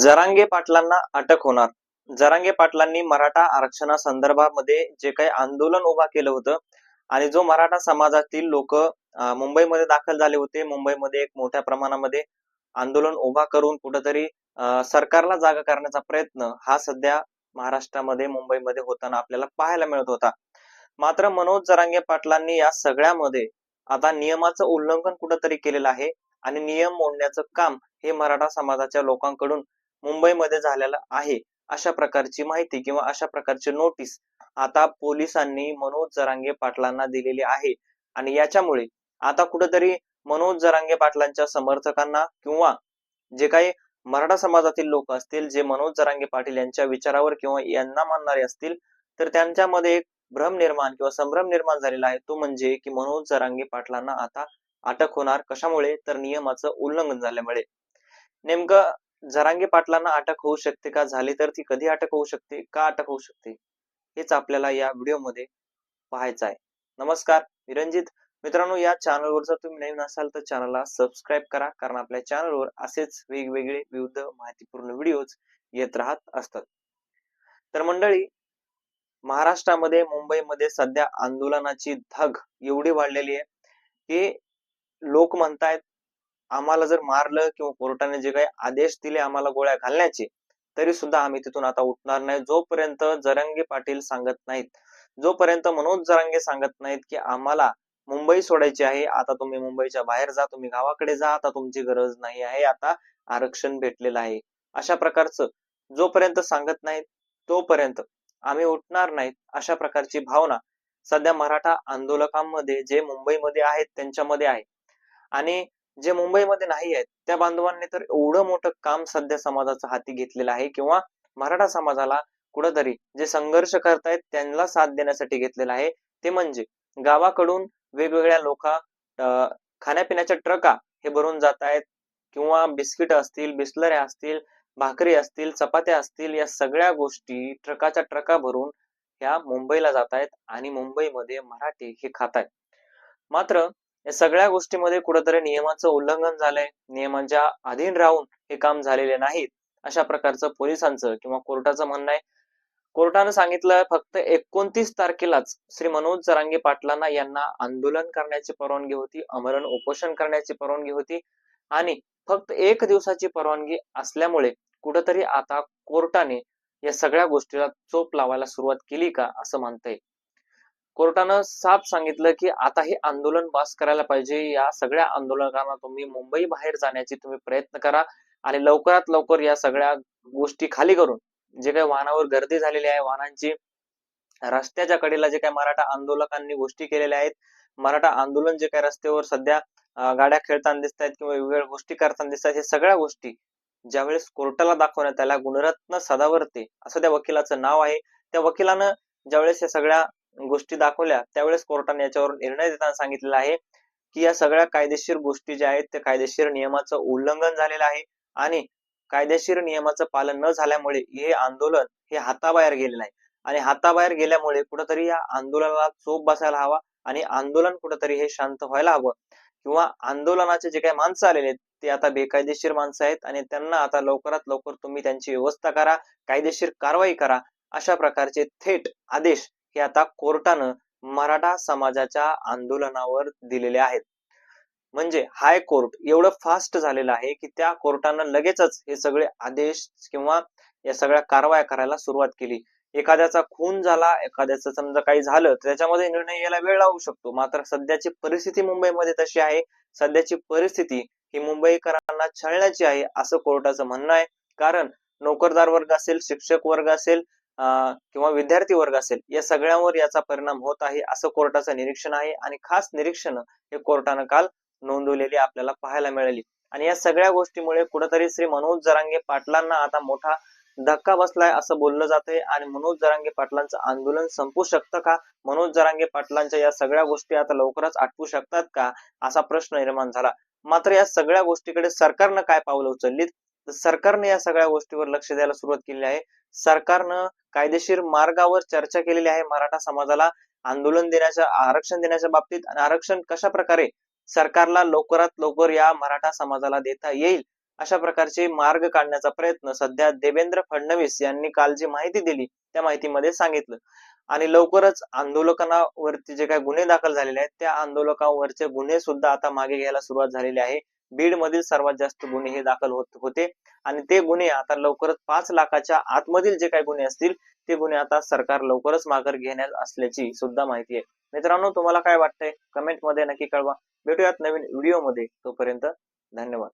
जरांगे पाटलांना अटक होणार. जरांगे पाटलांनी मराठा आरक्षणासंदर्भामध्ये जे काही आंदोलन उभा केलं होतं आणि जो मराठा समाजातील लोक मुंबईमध्ये दाखल झाले होते मुंबईमध्ये एक मोठ्या प्रमाणामध्ये आंदोलन उभा करून कुठंतरी अं, सरकारला जागा करण्याचा प्रयत्न हा सध्या महाराष्ट्रामध्ये मुंबईमध्ये होताना आपल्याला पाहायला मिळत होता. मात्र मनोज जरांगे पाटलांनी या सगळ्यामध्ये आता नियमाचं उल्लंघन कुठंतरी केलेलं आहे आणि नियम मोडण्याचं काम हे मराठा समाजाच्या लोकांकडून मुंबईमध्ये झालेलं आहे. अशा प्रकारची माहिती किंवा अशा प्रकारची नोटीस आता पोलिसांनी मनोज जरांगे पाटलांना दिलेली आहे. आणि याच्यामुळे आता कुठेतरी मनोज जरांगे पाटलांच्या समर्थकांना किंवा जे काही मराठा समाजातील लोक असतील जे मनोज जरांगे पाटील यांच्या विचारावर किंवा यांना मानणारे असतील तर त्यांच्यामध्ये एक भ्रम निर्माण किंवा संभ्रम निर्माण झालेला आहे. तो म्हणजे की मनोज जरांगे पाटलांना आता अटक होणार. कशामुळे? तर नियमाचं उल्लंघन झाल्यामुळे. नेमकं जरांगे पाटलांना अटक होऊ शकते का? झाली तर ती कधी अटक होऊ शकते? का अटक होऊ शकते? हेच आपल्याला या व्हिडिओमध्ये पाहायचं आहे. नमस्कार मी रंजित मित्रांनो या चॅनलवर जर तुम्ही नवीन असाल तर चॅनलला सबस्क्राईब करा. कारण आपल्या चॅनलवर असेच वेगवेगळे विविध माहितीपूर्ण व्हिडिओज येत राहत असतात. तर मंडळी महाराष्ट्रामध्ये मुंबईमध्ये सध्या आंदोलनाची धग एवढी वाढलेली आहे की लोक म्हणतायत आम्हाला जर मारलं किंवा कोर्टाने जे काही आदेश दिले आम्हाला गोळ्या घालण्याचे तरी सुद्धा आम्ही तिथून आता उठणार नाही. जोपर्यंत जरंगे पाटील सांगत नाहीत जोपर्यंत मनोज जरांगे सांगत नाहीत की आम्हाला मुंबई सोडायची आहे आता तुम्ही मुंबईच्या बाहेर जा तुम्ही गावाकडे जा आता तुमची गरज नाही आहे आता आरक्षण भेटलेलं आहे. अशा प्रकारचं जोपर्यंत सांगत नाहीत तोपर्यंत आम्ही उठणार नाहीत अशा प्रकारची भावना सध्या मराठा आंदोलकांमध्ये जे मुंबईमध्ये आहेत त्यांच्यामध्ये आहे. आणि जे मुंबईमध्ये नाही आहेत त्या बांधवांनी तर एवढं मोठं काम सध्या समाजाचं हाती घेतलेलं आहे किंवा मराठा समाजाला कुठंतरी जे संघर्ष करतायत त्यांना साथ देण्यासाठी घेतलेलं आहे. ते म्हणजे गावाकडून वेगवेगळ्या लोक खाण्यापिण्याच्या ट्रका हे भरून जात आहेत किंवा बिस्किट असतील बिस्लऱ्या असतील भाकरी असतील चपात्या असतील या सगळ्या गोष्टी ट्रकाच्या ट्रका भरून ह्या मुंबईला जात आहेत आणि मुंबईमध्ये मराठी हे खात आहेत मात्र या सगळ्या गोष्टीमध्ये कुठेतरी नियमाचं उल्लंघन झालंय. नियमांच्या अधीन राहून हे काम झालेले नाहीत अशा प्रकारचं पोलिसांचं किंवा कोर्टाचं म्हणणं आहे. कोर्टानं सांगितलं फक्त एकोणतीस तारखेलाच श्री मनोज जरांगे पाटलांना यांना आंदोलन करण्याची परवानगी होती अमरण उपोषण करण्याची परवानगी होती आणि फक्त एक दिवसाची परवानगी असल्यामुळे कुठंतरी आता कोर्टाने या सगळ्या गोष्टीला चोप लावायला सुरुवात केली का असं म्हणता येईल कोर्टानं साफ सांगितलं की आता हे आंदोलन पास करायला पाहिजे. या सगळ्या आंदोलकांना तुम्ही मुंबई बाहेर जाण्याची तुम्ही प्रयत्न करा आणि लवकरात लवकर या सगळ्या गोष्टी खाली करून जे काही वाहनावर गर्दी झालेली आहे वाहनांची रस्त्याच्या कडेला जे काही मराठा आंदोलकांनी गोष्टी केलेल्या आहेत मराठा आंदोलन जे काही रस्त्यावर सध्या गाड्या खेळताना दिसत आहेत किंवा वेगवेगळ्या गोष्टी करताना दिसत आहेत हे सगळ्या गोष्टी ज्यावेळेस कोर्टाला दाखवण्यात आल्या गुणरत्न सदावर्ते असं त्या वकिलाचं नाव आहे. त्या वकिलानं ज्यावेळेस या सगळ्या गोष्टी दाखवल्या त्यावेळेस कोर्टाने याच्यावर निर्णय देताना सांगितलेला आहे की या सगळ्या कायदेशीर गोष्टी ज्या आहेत त्या कायदेशीर नियमाचं उल्लंघन झालेलं आहे आणि कायदेशीर नियमाचं पालन न झाल्यामुळे हे आंदोलन हे हाताबाहेर गेलेलं आहे. आणि हाताबाहेर गेल्यामुळे कुठंतरी या आंदोलनाला चोप बसायला हवा आणि आंदोलन कुठंतरी हे शांत व्हायला हवं किंवा आंदोलनाचे जे काही माणसं आलेले आहेत ते आता बेकायदेशीर माणसं आहेत आणि त्यांना आता लवकरात लवकर तुम्ही त्यांची व्यवस्था करा कायदेशीर कारवाई करा अशा प्रकारचे थेट आदेश हे आता कोर्टानं मराठा समाजाच्या आंदोलनावर दिलेले आहेत. म्हणजे हायकोर्ट एवढं फास्ट झालेलं आहे की त्या कोर्टानं लगेचच हे सगळे आदेश किंवा या सगळ्या कारवाया करायला सुरुवात केली. एखाद्याचा खून झाला एखाद्याचं समजा काही झालं तर त्याच्यामध्ये निर्णय यायला वेळ लागू शकतो. मात्र सध्याची परिस्थिती मुंबईमध्ये तशी आहे. सध्याची परिस्थिती ही मुंबईकरांना छळण्याची आहे असं कोर्टाचं म्हणणं आहे. कारण नोकरदार वर्ग असेल शिक्षक वर्ग असेल किंवा विद्यार्थी वर्ग असेल या सगळ्यांवर याचा परिणाम होत आहे असं कोर्टाचं निरीक्षण आहे. आणि खास निरीक्षण हे कोर्टानं काल नोंदवलेली आपल्याला पाहायला मिळाली. आणि या सगळ्या गोष्टीमुळे कुठेतरी श्री मनोज जरांगे पाटलांना आता मोठा धक्का बसलाय असं बोललं जातंय आणि मनोज जरांगे पाटलांचं आंदोलन संपू शकतं का? मनोज जरांगे पाटलांच्या या सगळ्या गोष्टी आता लवकरच आटवू शकतात का? असा प्रश्न निर्माण झाला. मात्र या सगळ्या गोष्टीकडे सरकारनं काय पावलं उचललीत? तर सरकारने या सगळ्या गोष्टीवर लक्ष द्यायला सुरुवात केली आहे. सरकारनं कायदेशीर मार्गावर चर्चा केलेली आहे मराठा समाजाला आंदोलन देण्याच्या आरक्षण देण्याच्या बाबतीत. आणि आरक्षण कशा प्रकारे सरकारला लवकरात लवकर या मराठा समाजाला देता येईल? अशा प्रकारचे मार्ग काढण्याचा प्रयत्न सध्या देवेंद्र फडणवीस यांनी काल जी माहिती दिली त्या माहितीमध्ये सांगितलं. आणि लवकरच आंदोलकांवरती जे काही गुन्हे दाखल झालेले आहेत त्या आंदोलकांवरचे गुन्हे सुद्धा आता मागे घ्यायला सुरुवात झालेली आहे. बीड मधील सर्वात जास्त गुन्हे हे दाखल होत होते. आणि ते गुन्हे आता लवकरच पाच लाखाच्या आतमधील जे काही गुन्हे असतील ते गुन्हे आता सरकार लवकरच माघार घेण्यात असल्याची सुद्धा माहिती आहे. मित्रांनो तुम्हाला काय वाटतंय? कमेंटमध्ये नक्की कळवा. भेटूयात नवीन व्हिडिओमध्ये. तोपर्यंत धन्यवाद.